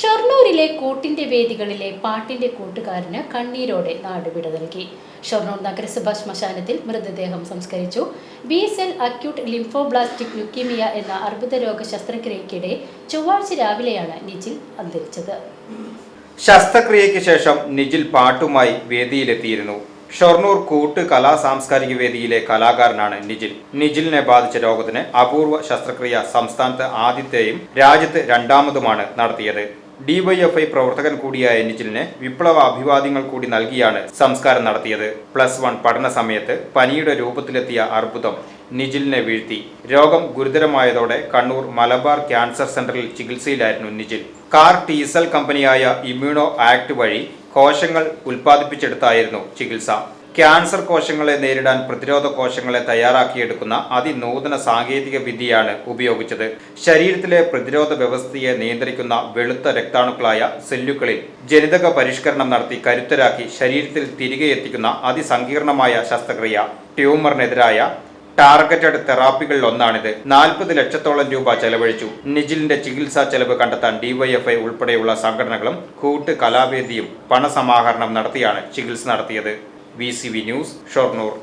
ഷൊർണൂരിലെ കൂട്ടിന്റെ വേദികളിലെ പാട്ടിന്റെ കൂട്ടുകാരന് കണ്ണീരോടെ നാടുവിട നൽകി. ഷൊർണൂർ നഗരസഭ ശ്മശാനത്തിൽ മൃതദേഹം സംസ്കരിച്ചു. B S L acute lymphoblastic leukaemia എന്ന അർബുദ രോഗ ശസ്ത്രക്രിയയ്ക്കിടെ ചൊവ്വാഴ്ച രാവിലെയാണ് നിജിൽ അന്തരിച്ചത്. ശസ്ത്രക്രിയയ്ക്ക് ശേഷം നിജിൽ പാട്ടുമായി വേദിയിലെത്തിയിരുന്നു. ഷൊർണൂർ കൂട്ട് കലാ സാംസ്കാരിക വേദിയിലെ കലാകാരനാണ് നിജിൽ. നിജിലിനെ ബാധിച്ച രോഗത്തിന് അപൂർവ ശസ്ത്രക്രിയ സംസ്ഥാനത്ത് ആദ്യത്തെയും രാജ്യത്ത് രണ്ടാമതുമാണ് നടത്തിയത്. ഡിവൈഎഫ്ഐ പ്രവർത്തകൻ കൂടിയായ നിജിലിന് വിപ്ലവ അഭിവാദ്യങ്ങൾ കൂടി നൽകിയാണ് സംസ്കാരം നടത്തിയത്. പ്ലസ് വൺ പഠന സമയത്ത് പനിയുടെ രൂപത്തിലെത്തിയ അർബുദം നിജിലിനെ വീഴ്ത്തി. രോഗം ഗുരുതരമായതോടെ കണ്ണൂർ മലബാർ ക്യാൻസർ സെന്ററിൽ ചികിത്സയിലായിരുന്നു നിജിൽ കാർ ടീസൽ കമ്പനിയായ ഇമ്യൂണോ ആക്ട് വഴി കോശങ്ങൾ ഉൽപ്പാദിപ്പിച്ചെടുത്തായിരുന്നു ചികിത്സ. ക്യാൻസർ കോശങ്ങളെ നേരിടാൻ പ്രതിരോധ കോശങ്ങളെ തയ്യാറാക്കിയെടുക്കുന്ന അതിനൂതന സാങ്കേതിക വിദ്യയാണ് ഉപയോഗിച്ചത്. ശരീരത്തിലെ പ്രതിരോധ വ്യവസ്ഥയെ നിയന്ത്രിക്കുന്ന വെളുത്ത രക്താണുക്കളായ സെല്ലുകളിൽ ജനിതക പരിഷ്കരണം നടത്തി കരുത്തരാക്കി ശരീരത്തിൽ തിരികെ എത്തിക്കുന്ന അതിസങ്കീർണമായ ശസ്ത്രക്രിയ ട്യൂമറിനെതിരായ ടാർഗറ്റഡ് തെറാപ്പികളിൽ ഒന്നാണിത് നാൽപ്പത് ലക്ഷത്തോളം രൂപ ചെലവഴിച്ചു. നിജിലിന്റെ ചികിത്സാ ചെലവ് കണ്ടെത്താൻ ഡിവൈഎഫ്ഐ ഉൾപ്പെടെയുള്ള സംഘടനകളും കൂട്ട് കലാവേദിയും പണസമാഹരണം നടത്തിയാണ് ചികിത്സ നടത്തിയത്. V C V news Shoranur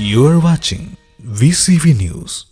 You are watching VCV News.